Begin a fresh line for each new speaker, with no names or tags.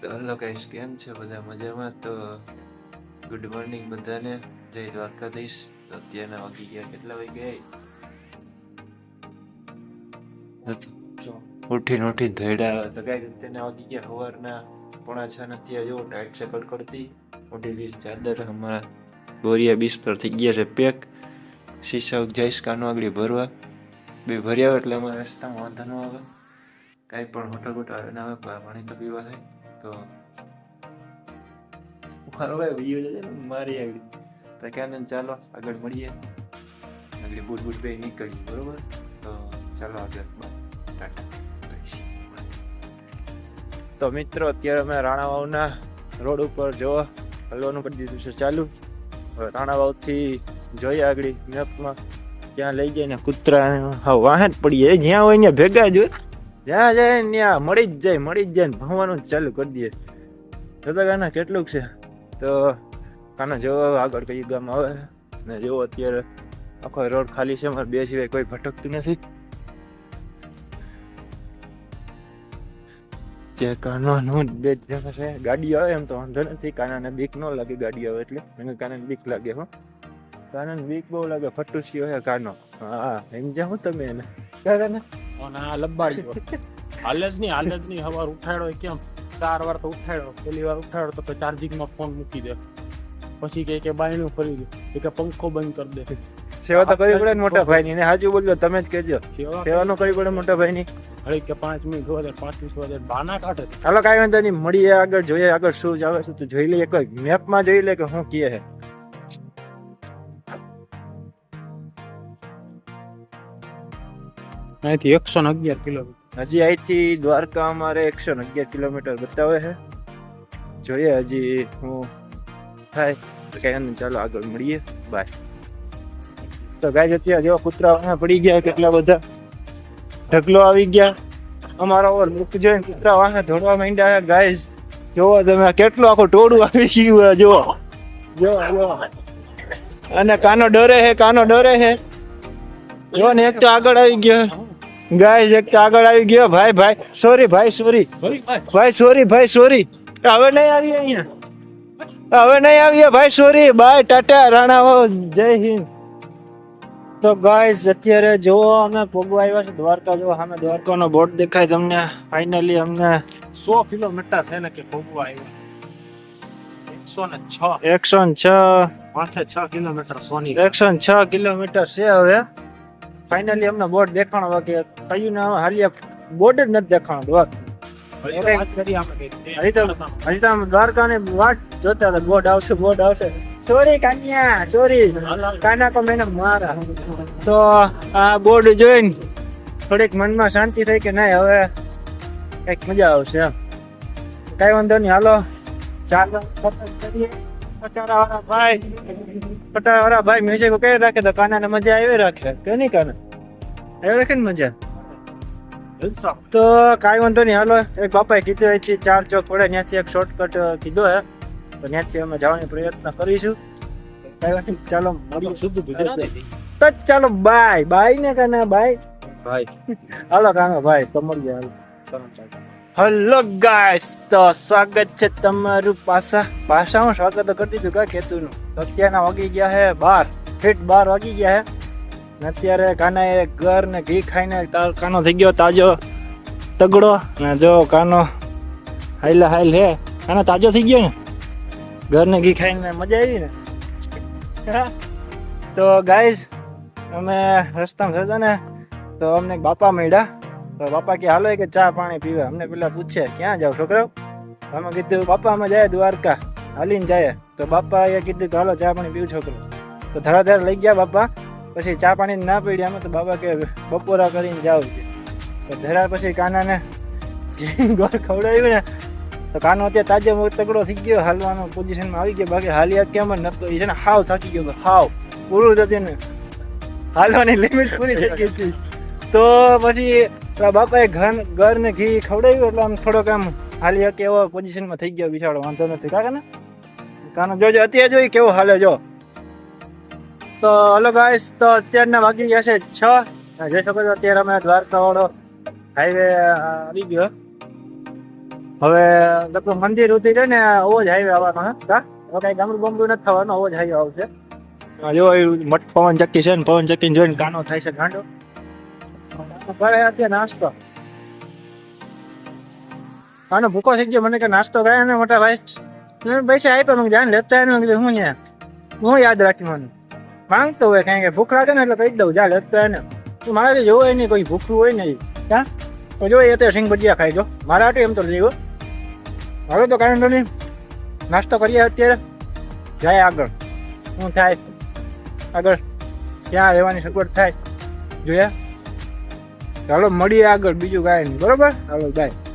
તો hello guys કેમ છે બધા? મજામાં? તો ગુડ મોર્નિંગ બધાને. જય દ્વારકાધીશ. તો અત્યારના વાગી ગયા કેટલા વાગ્યા ઉઠીને ઉઠીને ધોઈડા તો ગાઈસ અત્યારના વાગી ગયા સવારના. પોણા છ ને અત્યારે જો ટાઈટ છે કડકડતી ઓઢેલી લીશ ચાદર અમારા બોરિયા બિસ્તર થઈ ગયા છે પેક શીશા જઈશ કાનો આગળ ભરવા. બે ભર્યા એટલે અમારા રસ્તામાં વાંધો ન આવે. કાંઈ પણ હોટલ બોટલ ના આવે પાણી તો પીવા થાય. તો મારો ભાઈ વીડિયો છે ને મારી આગળ તો ક્યાં ચાલો આગળ મળીએ આગળ બુટ બુટ ભાઈ નીકળીએ બરોબર તો ચાલો આગળ ટાટા તો મિત્રો અત્યારે અમે રાણાવાવના રોડ ઉપર જોવા હલવાનું કરી દીધું છે ચાલુ હવે રાણાવાવથી જોઈએ આગળ મેપમાં ત્યાં લઈ જઈને કૂતરા વાહન પડીએ જ્યાં હોય ત્યાં ભેગા જ હોય જ્યાં જાય ત્યાં મળી જ જાય, મળી જ જાય ને ભણવાનું ચાલુ કરી દઈએ. જોતા કાના કેટલુંક છે? તો કાના જો આગળ કઈ ગામ આવે? ને જો અત્યારે આખો રોડ ખાલી છે, મારે બે સિવાય કોઈ ભટકતું નથી. જે કાનો નું બે જ જગ્યા છે. ગાડી આવે એમ તો વાંધો નથી. કાનાને બીક ન લાગે ગાડી આવે એટલે. મને કાનાને બીક લાગે, હો. કાનાને બીક બહુ લાગે. ફટુસી હોય કાનો. હા, એમ જાઉં તમે એને. કાના
અને આ લબાડ્યો હાલ જ નહીં હાલ જ નહીં. સવાર ઉઠાડ્યો કેમ? ચાર વાર તો ઉઠાડ્યો. પેલી વાર ઉઠાડ્યો તો ચાર્જિંગમાં ફોન મૂકી દે. પછી કે કે બાયણું ફરી ગયું. કે પંખો બંધ કરી દે.
સેવા તો કરવી પડે ને મોટા ભાઈ ની સાચું બોલજો તમે જ કહેજો.
સેવા
નો કરવી પડે મોટા ભાઈ
ની હળી કે પાંચ મિનિટ હોય પાંત્રીસ હોય બાના કાઢે.
હાલો કાંઈ વાંધો નહીં. મળીએ આગળ જોઈએ આગળ શું જ આવે છે. તું જોઈ લઈએ કોઈ મેપમાં જોઈ લે કે શું કીએ છે.
અહીંથી એકસો ને અગિયાર કિલોમીટર.
હજી અહીંથી દ્વારકા અમારે એકસો ને અગિયાર કિલોમીટર બતાવે છે. જોઈએ હજી હું થાય તો કઈ ચાલો આગળ મળીએ. બાય તો ગાય અત્યારે જેવા કૂતરા પડી ગયા કેટલા બધા ઢગલો આવી ગયા. અમારા ઓર લુક જોઈને કૂતરા વાહે દોડવા માંડ્યા ગાય જોવો તમે કેટલું આખું ટોળું આવી ગયું જોવો. જોવો જોવો. અને કાનો ડરે છે, કાનો ડરે છે. જો ને, એક તો આગળ આવી ગયો ગાય એક આગળ આવી ગયો. ભાઈ ભાઈ સોરી ભાઈ સોરી ભાઈ. સોરી ભાઈ સોરી હવે નહીં આવીએ અહીંયા. હવે નહીં આવીએ ભાઈ સોરી બાય ટાટા રાણાઓ જય હિન્દ. તો ગાઈઝ અત્યારે જોવો અમે પોગવા આવ્યા છે દ્વારકા જો અમે દ્વારકાનો બોર્ડ દેખાય તમને. ફાઇનલી અમને
સો કિલોમીટર થઈને કે ભોગવા આવ્યા. એકસો ને છ.
એકસો ને છ.
માથે છ કિલોમીટર સોની.
એકસો ને છ કિલોમીટર છે હવે. ફાઇનલી અમને બોર્ડ દેખાણો કે કયું ને હાલિયા બોર્ડ જ નથી દેખાણો દ્વારકા
હવે વાત
જોતા હતા બોર્ડ આવશે બોર્ડ આવશે. ચોરી કાન્યા ચોરી કાના કો મેને મારા. તો આ બોર્ડ જોઈને થોડીક મનમાં શાંતિ થઈ કે નહીં હવે કંઈક મજા આવશે એમ. કઈ વાંધો નહીં હાલો. ચાલો કરીએ. પટારાવાળા ભાઈ ભાઈ મ્યુઝિક કઈ રાખે તો કાનાને મજા આવી રાખે. કે નહીં કાના? આવી રાખે ને મજા? તો કાંઈ વાંધો નહીં. હાલો એક બાપાએ કીધું અહીંથી ચાર ચોક પડે ત્યાંથી એક શોર્ટકટ કીધો હે. તો ત્યાંથી અમે જવાનો પ્રયત્ન કરીશું. કાંઈ ચાલો મળીએ.
શુદ્ધ ગુજરાતી
તો ચાલો બાય બાય ને કાના બાય ભાઈ હાલો કાના ભાઈ તો મળીએ હલો. ગાઈસ તો સ્વાગત છે તમારું પાછા હું સ્વાગત કરતી હતું કાંઈ ખેતુનું તો અત્યારના વાગી ગયા હે બાર. ફીટ બાર વાગી ગયા હે. ને અત્યારે કાનાએ ઘર ને ઘી ખાઈને કાનો થઈ ગયો તાજો તગડો. ને જો કાનો હાઈલા હાઈલ હે. કાનો તાજો થઈ ગયો ને. ઘર ને ઘી ખાઈને મજા આવી ને? તો ગાઈસ અમે રસ્તામાં થયો ને. તો અમને બાપા મળ્યા. તો બાપા કે, હાલો કે ચા પાણી પીવે. અમને પેલા પૂછે, ક્યાં જાવ છોકરાઓ અમે કીધું, બાપા, અમે જાય દ્વારકા, હાલીને જાય. તો બાપા એ કીધું કે, હાલો, ચા પાણી પીવું છોકરો. તો ધરાધર લઈ ગયા બાપા, પછી ચા પાણી ના પીડ્યા અમે, તો બાપા કે, બપોરા કરીને જાવ તો ધરા પછી કાનાને ગોળ ખવડાવ્યું ને, તો કાનો અત્યારે તાજે તગડો થઈ ગયો, હાલવાનો પોઝિશનમાં આવી ગયો. બાકી હાલિયા કેમ જ નતો એ છે ને હાવ થાકી ગયો, હાવ. પૂરું થતું ને. હાલવાની લિમિટ પૂરી થઈ ગઈ હતી. તો પછી પેલા બાપાએ ઘર ઘર ને ઘી ખવડાવ્યું એટલે આમ થોડોક આમ હાલી શકે એવો પોઝિશનમાં થઈ ગયો બિચારો, વાંધો નથી. કાકા ને? કારણ જોજો અત્યારે જોઈ કેવો હાલે, જો. તો હલો ગાઈસ તો અત્યારના વાગી ગયા છે છ. જઈ શકો છો, અત્યારે અમે દ્વારકા વાળો હાઈવે આવી ગયો. હવે લગભગ મંદિર ઉતરી જાય ને ઓવો જ હાઈવે આવવાનો, હા? હવે કઈ ગામડું બમડું નથી થવાનું ઓવો જ હાઈવે આવશે. જો મટ પવન ચક્કી છે ને, પવન ચક્કી જોઈને કાનો થાય છે ગાંડો. કરે અત્યારે નાસ્તો. આનો ભૂકો થઈ ગયો. મને કે નાસ્તો કરાય ને મોટા ભાઈ. પૈસા આપ્યા મને જાણ લેતા એને કીધું, હું ન્યા? હું યાદ રાખી મને? માંગતો હોય કારણ કે ભૂખ લાગે ને એટલે કહી દઉં, જા, લેતા ને. એને મારે જોવે નહીં, કોઈ ભૂખું હોય નહીં. ક્યાં તો જો એ અત્યારે સિંગ ભજીયા ખાઈ જો. મારા હાટુ એમ તો લેવો હવે તો કાંઈ નહીં. નાસ્તો કરીએ અત્યારે. જાય આગળ. શું થાય? આગળ ક્યાં રહેવાની સગવડ થાય? જોયા? ચાલો મળીએ આગળ બીજું કાંઈ નહીં. બરોબર? ચાલો બાય